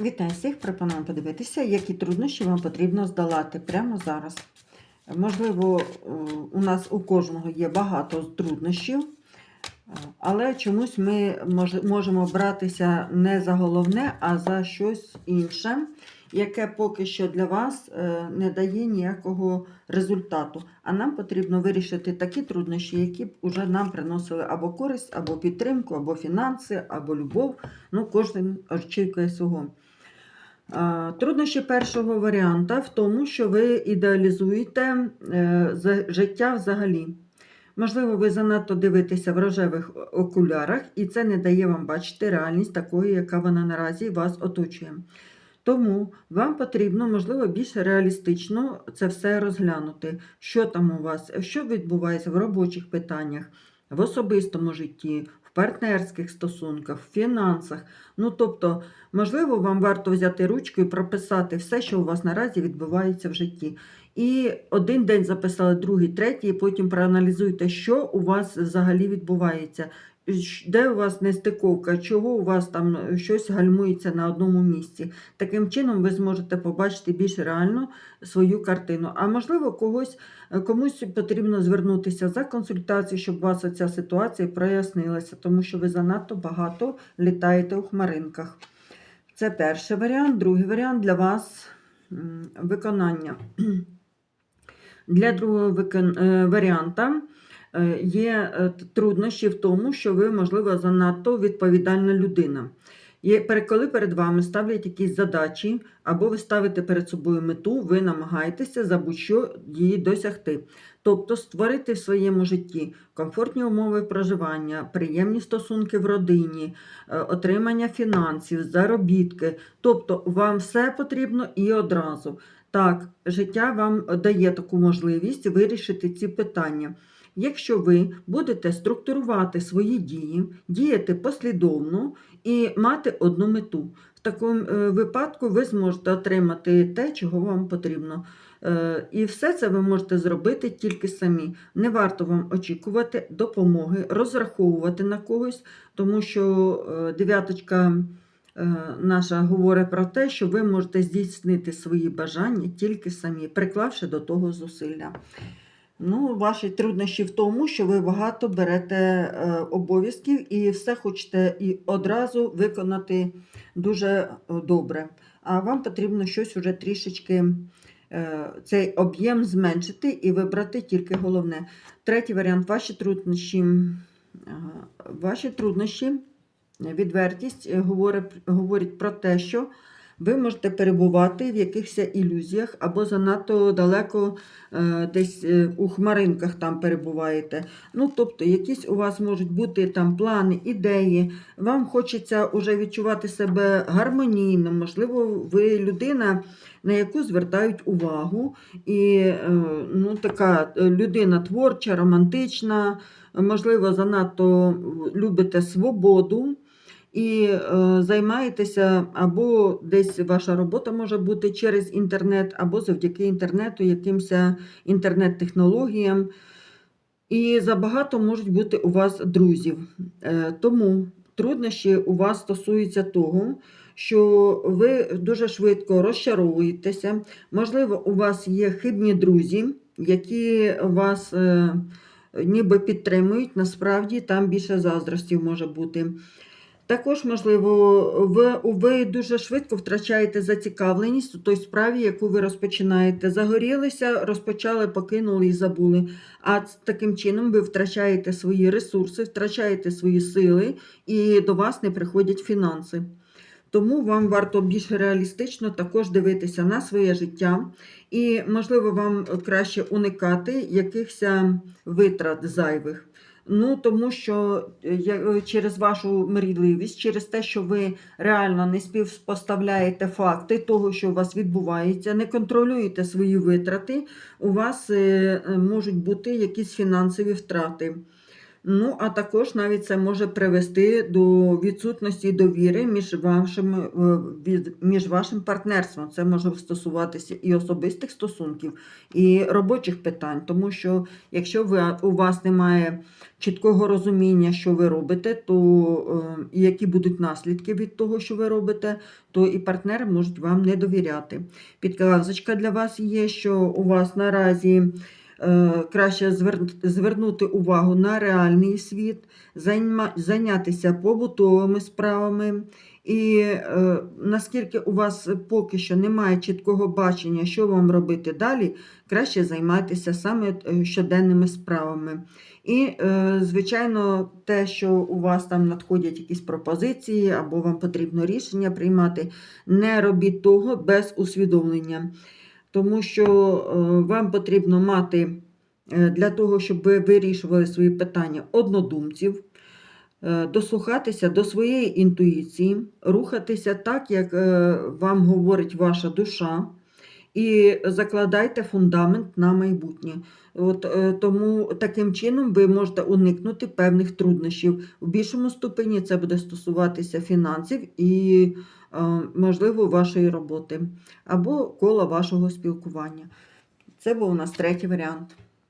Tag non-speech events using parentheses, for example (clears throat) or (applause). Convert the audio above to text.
Вітаю всіх! Пропоную подивитися, які труднощі вам потрібно здолати прямо зараз. Можливо, е, у нас у кожного є багато труднощів, е, але чомусь ми можемо братися не за головне, а за щось інше, яке поки що для вас е, не дає ніякого результату. А нам потрібно вирішити такі труднощі, які б уже нам приносили або користь, або підтримку, або фінанси, або любов. Ну, кожен очікує свого. Труднощі першого варіанта в тому, що ви ідеалізуєте е, життя взагалі. Можливо, ви занадто дивитеся в рожевих окулярах, і це не дає вам бачити реальність такою, яка вона наразі вас оточує. Тому вам потрібно, можливо, більш реалістично це все розглянути, що там у вас, що відбувається в робочих питаннях, в особистому житті, партнерських стосунках, фінансах. Ну, тобто, можливо, вам варто взяти ручку і прописати все, що у вас наразі відбувається в житті. І один день записали, другий, третій, і потім проаналізуйте, що у вас взагалі відбувається. Де у вас нестиковка, чого у вас там щось гальмується на одному місці. Таким чином ви зможете побачити більш реально свою картину. А можливо, когось, е, комусь потрібно звернутися за консультацією, щоб у вас ця ситуація прояснилася, тому що ви занадто багато літаєте у хмаринках. Це перший варіант. Другий варіант для вас виконання. (clears throat) Для другого е, варіанта е, є е, труднощі в тому, що ви, можливо, занадто відповідальна людина. Коли перед вами ставлять якісь задачі, або ви ставите перед собою мету, ви намагаєтеся за будь-що її досягти. Тобто створити в своєму житті комфортні умови проживання, приємні стосунки в родині, е, отримання фінансів, заробітки. Тобто вам все потрібно і одразу. Так, життя вам дає таку можливість вирішити ці питання. Якщо ви будете структурувати свої дії, діяти послідовно і мати одну мету, в такому е, випадку ви зможете отримати те, чого вам потрібно. Е, І все це ви можете зробити тільки самі. Не варто вам очікувати допомоги, розраховувати на когось, тому що е, дев'яточка наша говорить про те, що ви можете здійснити свої бажання тільки самі, приклавши до того зусилля. Ну, ваші труднощі в тому, що ви багато берете е, обов'язків і все хочете і одразу виконати дуже е, добре. А вам потрібно щось уже трішечки е, цей об'єм зменшити і вибрати тільки головне. Третій варіант ваші труднощі. Ваші труднощі, відвертість говорить про те, що ви можете перебувати в якихось ілюзіях або занадто далеко е, десь е, у хмаринках там перебуваєте. Ну, тобто, якісь у вас можуть бути там плани, ідеї. Вам хочеться вже відчувати себе гармонійно. Можливо, ви людина, на яку звертають увагу, і е, ну, така людина творча, романтична, можливо, занадто любите свободу і е, займаєтеся або десь ваша робота може бути через інтернет, або завдяки інтернету, якимось інтернет-технологіям. І забагато можуть бути у вас друзів. Е, Тому труднощі у вас стосуються того, що ви дуже швидко розчаровуєтеся. Можливо, у вас є хибні друзі, які вас е, ніби підтримують, насправді там більше заздростів може бути. Також, можливо, ви, ви дуже швидко втрачаєте зацікавленість у той справі, яку ви розпочинаєте. Загорілися, розпочали, покинули і забули. А таким чином ви втрачаєте свої ресурси, втрачаєте свої сили, і до вас не приходять фінанси. Тому вам варто більш реалістично також дивитися на своє життя, і, можливо, вам краще уникати якихось витрат зайвих. Ну, тому що е, е, через вашу мрійливість, через те, що ви реально не співпоставляєте факти того, що у вас відбувається, не контролюєте свої витрати, у вас е, можуть бути якісь фінансові втрати. Ну, а також навіть це може привести до відсутності довіри між вашим, е, між вашим партнерством. Це може стосуватися і особистих стосунків, і робочих питань. Тому що якщо ви, у вас немає чіткого розуміння, що ви робите, то е, які будуть наслідки від того, що ви робите, то і партнери можуть вам не довіряти. Підказочка для вас є, що у вас наразі краще звернути увагу на реальний світ, зайнятися побутовими справами. І е, наскільки у вас поки що немає чіткого бачення, що вам робити далі, краще займайтеся саме е, щоденними справами. І, е, звичайно, те, що у вас там надходять якісь пропозиції або вам потрібно рішення приймати, не робіть того без усвідомлення. Тому що е, вам потрібно мати е, для того, щоб ви вирішували свої питання однодумців, е, дослухатися до своєї інтуїції, рухатися так, як вам говорить ваша душа, і закладайте фундамент на майбутнє. От, е, тому таким чином ви можете уникнути певних труднощів. В більшому ступені це буде стосуватися фінансів і, е, можливо, вашої роботи або кола вашого спілкування. Це був у нас третій варіант.